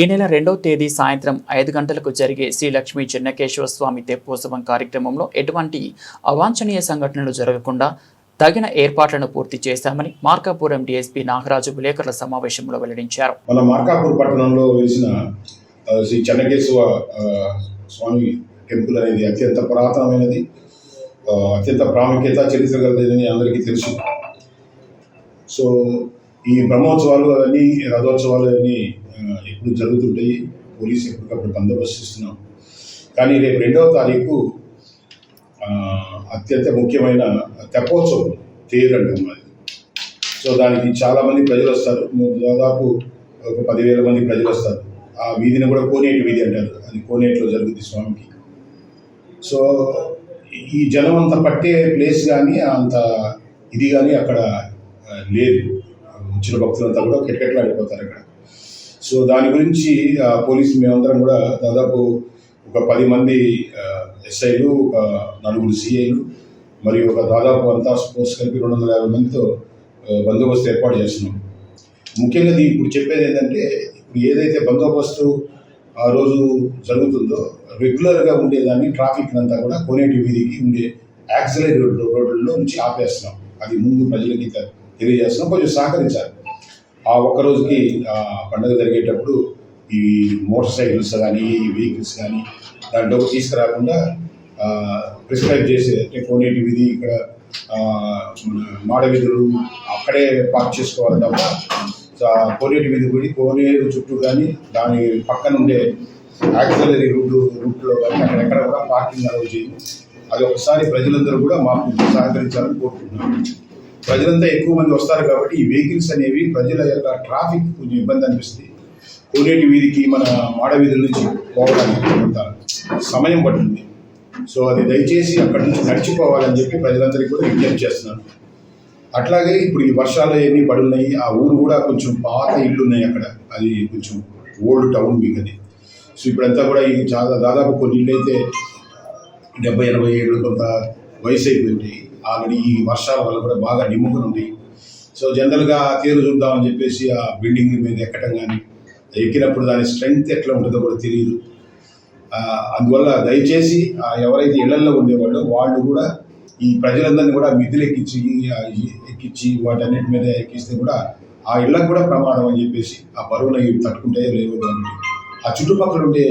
ఈ నెల రెండవ తేదీ సాయంత్రం ఐదు గంటలకు జరిగే శ్రీ లక్ష్మీ చెన్నకేశ్వర స్వామి తెప్పోత్సవం కార్యక్రమంలో ఎటువంటి అవాంఛనీయ సంఘటనలు జరగకుండా తగిన ఏర్పాట్లను పూర్తి చేశామని మార్కాపురం డీఎస్పీ నాగరాజు విలేకరుల సమావేశంలో వెల్లడించారు. మన మార్కాపూర్ పట్టణంలో వేసిన శ్రీ చెన్నకేశవ స్వామి టెంపుల్ అనేది అత్యంత పురాతనమైనది. అత్యంత ప్రాముఖ్యత చరిత్ర గలదని అందరికీ తెలుసు. సో ఈ బ్రహ్మోత్సవాలు అవన్నీ రథోత్సవాలు అన్నీ ఎప్పుడు జరుగుతుంటాయి పోలీసు ఎప్పటికప్పుడు బందోబస్తు ఇస్తున్నాం. కానీ రేపు రెండవ తారీఖు అత్యంత ముఖ్యమైన తెప్పోత్సవం తేరు అంటాం అది. సో దానికి చాలా మంది ప్రజలు వస్తారు దాదాపు ఒక పదివేల మంది ప్రజలు వస్తారు ఆ వీధిని కూడా కోనేటి వీధి అంటారు. అది కోనేటిలో జరుగుతుంది స్వామికి. సో ఈ జనం అంత పట్టే ప్లేస్ కానీ అంత ఇది కానీ అక్కడ లేదు. వచ్చిన భక్తులంతా కూడా కిటకిటలాడిపోతారు అక్కడ. సో దాని గురించి పోలీసు మేమందరం కూడా దాదాపు ఒక పది మంది ఎస్ఐలు ఒక నలుగురు సిఐలు మరియు ఒక దాదాపు అంతా స్పోర్ట్స్ కలిపి రెండు వందల యాభై మందితో బందోబస్తు ఏర్పాటు చేస్తున్నాం. ముఖ్యంగా ఇప్పుడు చెప్పేది ఏంటంటే ఇప్పుడు ఏదైతే బందోబస్తు ఆ రోజు జరుగుతుందో రెగ్యులర్గా ఉండేదాన్ని ట్రాఫిక్ అంతా కూడా కోనేటి వీధికి ఉండే యాక్సిలరీ రోడ్డు రోడ్లలో నుంచి ఆపేస్తున్నాం. అది ముందు ప్రజలకి తెలియజేస్తున్నాం కొంచెం సహకరించాలి. ఆ ఒక్క రోజుకి ఆ పండుగ జరిగేటప్పుడు ఈ మోటార్ సైకిల్స్ కానీ ఈ వెహికల్స్ కానీ దాంట్లో తీసుకురాకుండా ప్రిస్క్రైబ్ చేసే అంటే కోనేటి వీధి ఇక్కడ మాడవిధులు మాడ అక్కడే పార్క్ చేసుకోవాలి తప్ప కోనేటి వీధి కూడా కోనేరు చుట్టూ కానీ దాని పక్కన ఉండే యాక్సిలరీ రూట్ రూట్లో కానీ అక్కడెక్కడ కూడా పార్కింగ్ అలౌ చేయము అది ఒకసారి ప్రజలందరూ కూడా మాకు సహకరించాలని కోరుకుంటున్నాను. ప్రజలంతా ఎక్కువ మంది వస్తారు కాబట్టి ఈ వెహికల్స్ అనేవి ప్రజల యొక్క ట్రాఫిక్ కొంచెం ఇబ్బంది అనిపిస్తుంది. కోనేటి వీధికి మన మాడ వీధుల నుంచి పోవడానికి కొంత సమయం పడుతుంది. సో అది దయచేసి అక్కడి నుంచి నడిచిపోవాలని చెప్పి ప్రజలందరికీ కూడా విజ్ఞప్తి చేస్తున్నాను. అట్లాగే ఇప్పుడు ఈ వర్షాలు ఎన్ని పడున్నాయి ఆ ఊరు కూడా కొంచెం పాత ఇళ్ళు ఉన్నాయి అక్కడ. అది కొంచెం ఓల్డ్ టౌన్ మీకు అది సో ఇప్పుడంతా కూడా ఈ చాలా దాదాపు కొన్ని ఇళ్ళు అయితే డెబ్బై ఎనభై ఏళ్ళు కొంత వయసు అయిపోయింది ఆల్రెడీ ఈ వర్షాల వల్ల కూడా బాగా నిమ్ముకుని ఉంది. సో జనరల్గా తీరు చూద్దామని చెప్పేసి ఆ బిల్డింగ్ మీద ఎక్కడం కానీ ఎక్కినప్పుడు దాని స్ట్రెంగ్త్ ఎట్లా ఉంటుందో కూడా తెలియదు. అందువల్ల దయచేసి ఎవరైతే ఇళ్ళలో ఉండేవాళ్ళు వాళ్ళు కూడా ఈ ప్రజలందరినీ కూడా మిద్దులు ఎక్కించి ఎక్కించి వాటన్నిటి మీద ఎక్కిస్తే కూడా ఆ ఇళ్ళకు కూడా ప్రమాదం అని చెప్పేసి ఆ బరువును ఇవి తట్టుకుంటాయో లేవో కాబట్టి ఆ చుట్టుపక్కల ఉండే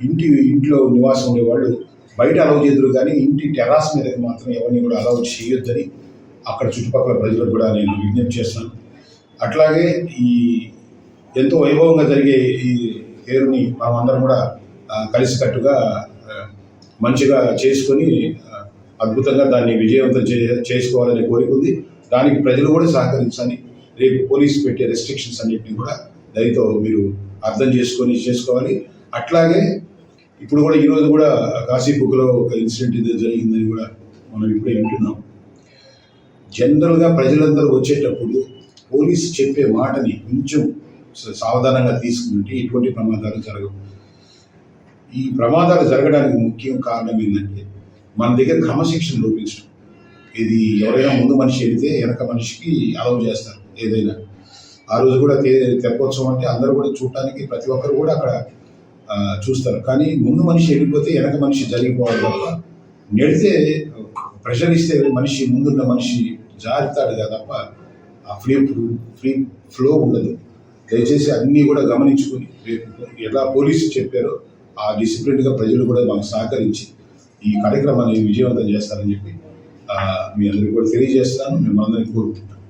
ఇంటి ఇంట్లో నివాసం ఉండేవాళ్ళు బయట అలౌ చేద్దరు కానీ ఇంటి టెరాస్ మీదకి మాత్రం ఎవరిని కూడా అలౌ చేయొద్దని అక్కడ చుట్టుపక్కల ప్రజలకు కూడా నేను విజ్ఞప్తి చేస్తున్నాను అట్లాగే ఈ ఎంతో వైభవంగా జరిగే ఈ పేరుని మనం అందరం కూడా కలిసికట్టుగా మంచిగా చేసుకొని అద్భుతంగా దాన్ని విజయవంతం చే చేసుకోవాలనే కోరిక ఉంది. దానికి ప్రజలు కూడా సహకరించాలి. రేపు పోలీసు పెట్టే రెస్ట్రిక్షన్స్ అన్నింటినీ కూడా దయతో మీరు అర్థం చేసుకొని చేసుకోవాలి. అట్లాగే ఇప్పుడు కూడా ఈరోజు కూడా కాశీబుక్లో ఒక ఇన్సిడెంట్ ఇది జరిగిందని కూడా మనం ఇప్పుడే వింటున్నాం. జనరల్గా ప్రజలందరూ వచ్చేటప్పుడు పోలీసు చెప్పే మాటని కొంచెం సావధానంగా తీసుకుంటే ఎటువంటి ప్రమాదాలు జరగవు. ఈ ప్రమాదాలు జరగడానికి ముఖ్యం కారణం ఏంటంటే మన దగ్గర క్రమశిక్షణ లోపించడం. ఇది ఎవరైనా ముందు మనిషి వెళితే వెనక మనిషికి అలవ్ చేస్తారు ఏదైనా. ఆ రోజు కూడా తే తెప్పోత్సవం అంటే అందరూ కూడా చూడటానికి ప్రతి ఒక్కరు కూడా అక్కడ చూస్తారు. కానీ ముందు మనిషి వెళ్ళిపోతే వెనక మనిషి జరిగిపోవడం తప్ప నెడితే ప్రెషర్ ఇస్తే మనిషి ముందున్న మనిషి జారుతాడు కదా తప్ప ఆ ఫ్రీ ఫ్రీ ఫ్లో ఉండదు. దయచేసి అన్నీ కూడా గమనించుకొని ఎలా పోలీసు చెప్పారో ఆ డిసిప్లిన్గా ప్రజలు కూడా మాకు సహకరించి ఈ కార్యక్రమాన్ని విజయవంతం చేస్తారని చెప్పి మీ అందరికీ కూడా తెలియజేస్తాను. మిమ్మల్ని అందరికీ కోరుకుంటున్నాను.